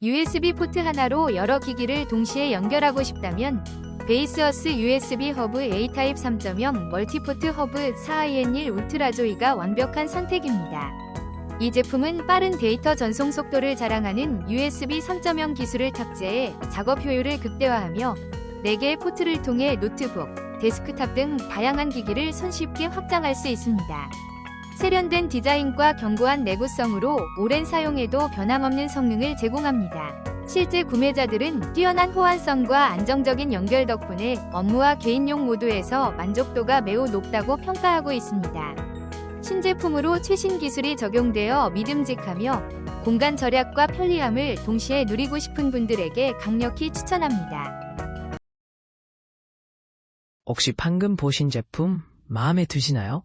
USB 포트 하나로 여러 기기를 동시에 연결하고 싶다면 베이스어스 USB 허브 A 타입 3.0 멀티포트 허브 4IN1 울트라 조이가 완벽한 선택입니다. 이 제품은 빠른 데이터 전송 속도를 자랑하는 USB 3.0 기술을 탑재해 작업 효율을 극대화하며 4개의 포트를 통해 노트북, 데스크탑 등 다양한 기기를 손쉽게 확장할 수 있습니다. 세련된 디자인과 견고한 내구성으로 오랜 사용에도 변함없는 성능을 제공합니다. 실제 구매자들은 뛰어난 호환성과 안정적인 연결 덕분에 업무와 개인용 모두에서 만족도가 매우 높다고 평가하고 있습니다. 신제품으로 최신 기술이 적용되어 믿음직하며 공간 절약과 편리함을 동시에 누리고 싶은 분들에게 강력히 추천합니다. 혹시 방금 보신 제품 마음에 드시나요?